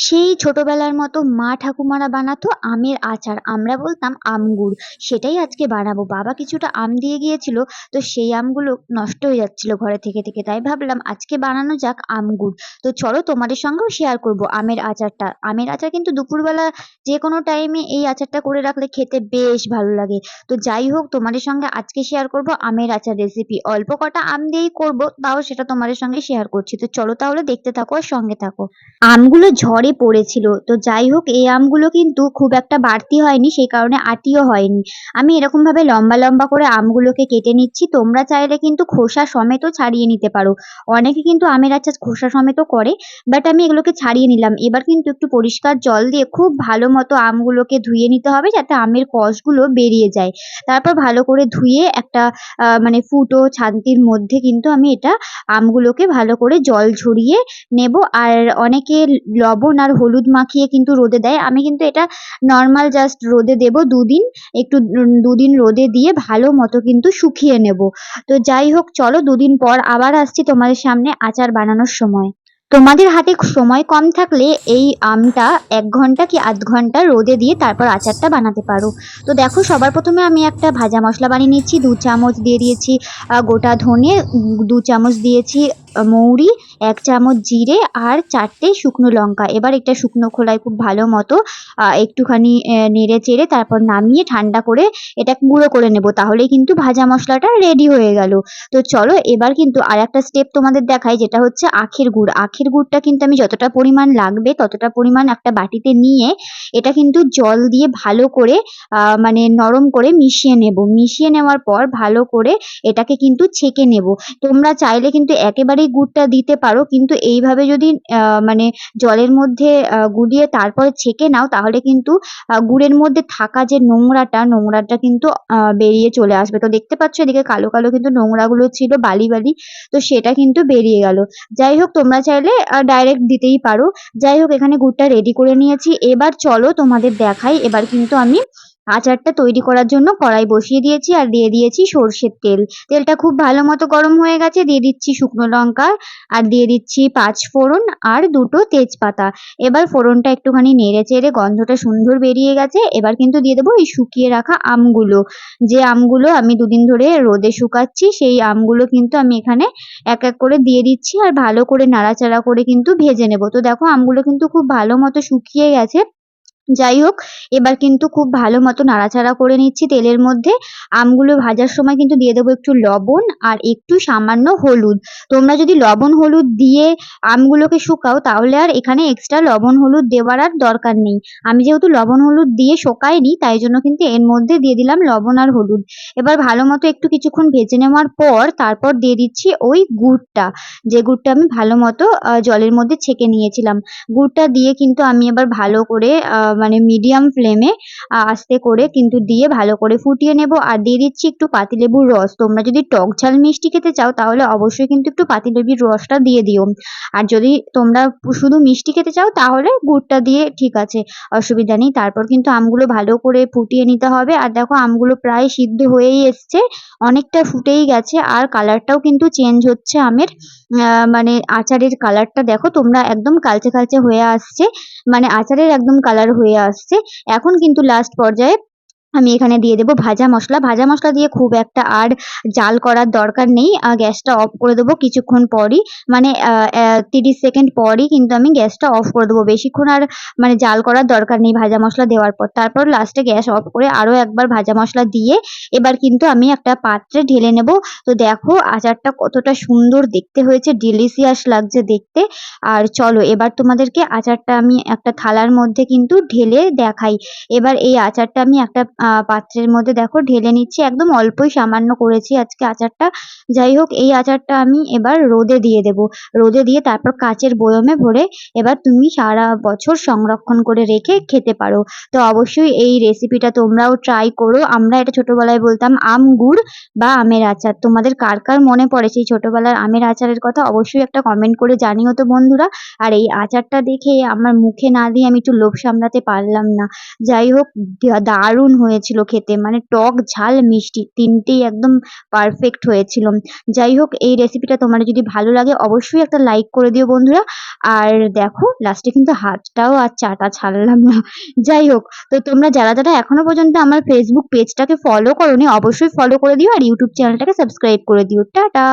সেই ছোটবেলার মতো মা ঠাকুমারা বানাতো আমের আচার। আমরা বলতাম আমগুড়। সেটাই আজকে বানাবো। বাবা কিছুটা আম দিয়ে গিয়েছিল, তো সেই আমগুলো নষ্ট হয়ে যাচ্ছিল ঘরে থেকে থেকে। তাই ভাবলাম আজকে বানানো যাক আমগুড়। তো চলো তোমাদের সঙ্গেও শেয়ার করব আমের আচারটা। আমের আচার কিন্তু দুপুরবেলা যে কোনো টাইমে এই আচারটা করে রাখলে খেতে বেশ ভালো লাগে। তো যাই হোক, তোমাদের সঙ্গে আজকে শেয়ার করব আমের আচার রেসিপি অল্প কটা আম দিয়েই করব, তাও সেটা তোমাদের সঙ্গে শেয়ার করছি। তো চলো তাহলে দেখতে থাকো আর সঙ্গে থাকো। আমগুলো ঝড়ে পড়েছিল। তো যাই হোক, এই আমগুলো কিন্তু খুব একটা বাড়তি হয়নি, সেই কারণে আটিও হয়নি। আমি এরকমভাবে লম্বা লম্বা করে আমগুলোকে কেটে নিচ্ছি। তোমরা চাইলে কিন্তু খোসা সমেতও ছাড়িয়ে নিতে পারো। অনেকে কিন্তু আমের আচার খোসা সমেতও করে বাট আমি এগুলোকে ছাড়িয়ে নিলাম। এবার কিন্তু একটু পরিষ্কার জল দিয়ে খুব ভালো মতো আমগুলোকে ধুয়ে নিতে হবে, যাতে আমের কষগুলো বেরিয়ে যায়। তারপর ভালো করে ধুয়ে একটা মানে ফুটো ছান্তির মধ্যে কিন্তু আমি এটা আমগুলোকে ভালো করে জল ঝরিয়ে নেব। আর অনেকে লবণ আর হলুদ মাখিয়ে কিন্তু রোদে দেয়। আমি কিন্তু এটা নর্মাল জাস্ট রোদে দেব দুদিন, একটু দুদিন রোদে দিয়ে ভালো মতো কিন্তু শুকিয়ে নেব। তো যাই হোক, চলো দুদিন পর আবার আসছি তোমাদের সামনে আচার বানানোর সময়। তোমাদের হাতে সময় কম থাকলে এই আমটা এক ঘণ্টা কি আধ ঘণ্টা রোদে দিয়ে তারপর আচারটা বানাতে পারো। তো দেখো, সবার প্রথমে আমি একটা ভাজা মশলা বানিয়ে নিচ্ছি, দু চামচ দিয়ে দিয়েছি গোটা ধনে দু চামচ দিয়েছি মৌরি, এক চামচ জিরে আর চারটে শুকনো লঙ্কা। এবার একটা শুকনো খোলায় খুব ভালো মতো একটুখানি নেড়ে চেড়ে তারপর নামিয়ে ঠান্ডা করে এটা গুঁড়ো করে নেব। তাহলেই কিন্তু ভাজা মশলাটা রেডি হয়ে গেল। তো চলো, এবার কিন্তু আর একটা স্টেপ তোমাদের দেখাই, যেটা হচ্ছে আখের গুড়। আখের গুড়টা কিন্তু আমি যতটা পরিমাণ লাগবে, ততটা পরিমাণ একটা বাটিতে নিয়ে এটা কিন্তু জল দিয়ে ভালো করে মানে নরম করে মিশিয়ে নেব। মিশিয়ে নেওয়ার পর ভালো করে এটাকে কিন্তু ছেঁকে নেব। তোমরা চাইলে কিন্তু একেবারেই গুড়টা দিতে পারো, কিন্তু এইভাবে যদি মানে জলের মধ্যে গুলিয়ে তারপরে ছেঁকে নাও, তাহলে কিন্তু গুড়ের মধ্যে থাকা যে নোংরাটা নোংরাটা কিন্তু বেরিয়ে চলে আসবে। তো দেখতে পাচ্ছ এদিকে কালো কালো কিন্তু নোংরাগুলো ছিল, বালি বালি, তো সেটা কিন্তু বেরিয়ে গেল। যাই হোক, তোমরা চাইলে ডাইরেক্ট দিতেই পারো। যাই হোক, এখানে গুড়টা রেডি করে নিয়েছি। এবার চলো তোমাদের দেখাই, এবার কিন্তু আমি আচারটা তৈরি করার জন্য কড়াই বসিয়ে দিয়েছি আর দিয়ে দিয়েছি সর্ষের তেল। তেলটা খুব ভালো মতো গরম হয়ে গেছে, দিয়ে দিচ্ছি শুকনো লঙ্কা আর দিয়ে দিচ্ছি পাঁচ ফোড়ন আর দুটো তেজপাতা। এবার ফোড়নটা একটুখানি নেড়ে চেড়ে গন্ধটা সুন্দর বেরিয়ে গেছে, এবার কিন্তু দিয়ে দেবো এই শুকিয়ে রাখা আমগুলো। যে আমগুলো আমি দুদিন ধরে রোদে শুকাচ্ছি, সেই আমগুলো কিন্তু আমি এখানে এক এক করে দিয়ে দিচ্ছি আর ভালো করে নাড়াচাড়া করে কিন্তু ভেজে নেব। তো দেখো আমগুলো কিন্তু খুব ভালো মতো শুকিয়ে গেছে যাই হোক, এবার কিন্তু খুব ভালো মতো নাড়াচাড়া করে নিচ্ছি তেলের মধ্যে। আমগুলো ভাজার সময় কিন্তু দিয়ে দেবো একটু লবণ আর একটু সামান্য হলুদ। তোমরা যদি লবণ হলুদ দিয়ে আমগুলোকে শুকাও, তাহলে আর এখানে এক্সট্রা লবণ হলুদ দেওয়ার আর দরকার নেই। আমি যেহেতু লবণ হলুদ দিয়ে শোকাইনি, তাই জন্য কিন্তু এর মধ্যে দিয়ে দিলাম লবণ আর হলুদ। এবার ভালো মতো একটু কিছুক্ষণ ভেজে নেওয়ার পর তারপর দিয়ে দিচ্ছি ওই গুড়টা। যে গুড়টা আমি ভালো মতো জলের মধ্যে ছেঁকে নিয়েছিলাম। গুড়টা দিয়ে কিন্তু আমি এবার ভালো করে মানে মিডিয়াম ফ্লেমে আস্তে করে কিন্তু দিয়ে ভালো করে ফুটিয়ে নেব। আর দিয়ে দিচ্ছি একটু পাতিলেবুর রস। তোমরা যদি টক ঝাল মিষ্টি খেতে চাও, তাহলে অবশ্যই কিন্তু একটু পাতিলেবুর রসটা দিয়ে দিও। আর যদি তোমরা শুধু মিষ্টি খেতে চাও, তাহলে গুড়টা দিয়ে ঠিক আছে, অসুবিধা নেই। তারপর কিন্তু আমগুলো ভালো করে ফুটিয়ে নিতে হবে। আর দেখো, আমগুলো প্রায় সিদ্ধ হয়েই এসছে, অনেকটা ফুটেই গেছে। আর কালারটাও কিন্তু চেঞ্জ হচ্ছে আমের মানে আচারের কালারটা। দেখো, তোমরা একদম কালচে কালচে হয়ে আসছে। মানে আচারের একদম কালার হয়ে আসছে। এখন কিন্তু লাস্ট পর্যায়ে আমি এখানে দিয়ে দেবো ভাজা মশলা। ভাজা মশলা দিয়ে খুব একটা আর জাল করার দরকার নেই। গ্যাসটা অফ করে দেবো কিছুক্ষণ পরই। মানে তিরিশ সেকেন্ড পরই কিন্তু আমি গ্যাসটা অফ করে দেবো। বেশিক্ষণ আর মানে জাল করার দরকার নেই ভাজা মশলা দেওয়ার পর। তারপর লাস্টে গ্যাস অফ করে আরও একবার ভাজা মশলা দিয়ে এবার কিন্তু আমি একটা পাত্রে ঢেলে নেব। তো দেখো আচারটা কতটা সুন্দর দেখতে হয়েছে ডিলিশিয়াস লাগছে দেখতে। আর চলো এবার তোমাদেরকে আচারটা আমি একটা থালার মধ্যে কিন্তু ঢেলে দেখাই। এবার এই আচারটা আমি একটা পাত্রের মধ্যে দেখো ঢেলে নিচ্ছি, একদম অল্পই সামান্য করেছি আজকে আচারটা। যাই হোক, এই আচারটা আমি এবার রোদে দিয়ে দেব। রোদে দিয়ে তারপর কাচের বয়মে ভরে এবার তুমি সারা বছর সংরক্ষণ করে রেখে খেতে পারো। তো অবশ্যই এই রেসিপিটা তোমরাও ট্রাই করো। আমরা এটা ছোটবেলায় বলতাম, আম গুড় বা আমের আচার। তোমাদের কার কার মনে পড়ে সেই ছোটবেলার আমের আচারের কথা অবশ্যই একটা কমেন্ট করে জানিও তো বন্ধুরা। আর এই আচারটা দেখে আমার মুখে না দিয়ে আমি একটু লোভ সামলাতে পারলাম না। যাই হোক দারুণ হয়েছে। হয়েছিল খেতে। মানে টক ঝাল মিষ্টি, তিনটেই একদম পারফেক্ট হয়েছিল। যাই হোক, এই রেসিপিটা তোমার যদি ভালো লাগে, অবশ্যই একটা লাইক করে দিও বন্ধুরা। আর দেখো লাস্টে কিন্তু হাতটাও আর চাটা ছাড়লাম না। যাই হোক, তো তোমরা যারা যারা এখনও পর্যন্ত আমার ফেসবুক পেজটাকে ফলো করোনি, অবশ্যই ফলো করে দিও আর ইউটিউব চ্যানেলটাকে সাবস্ক্রাইব করে দিও। টাটা!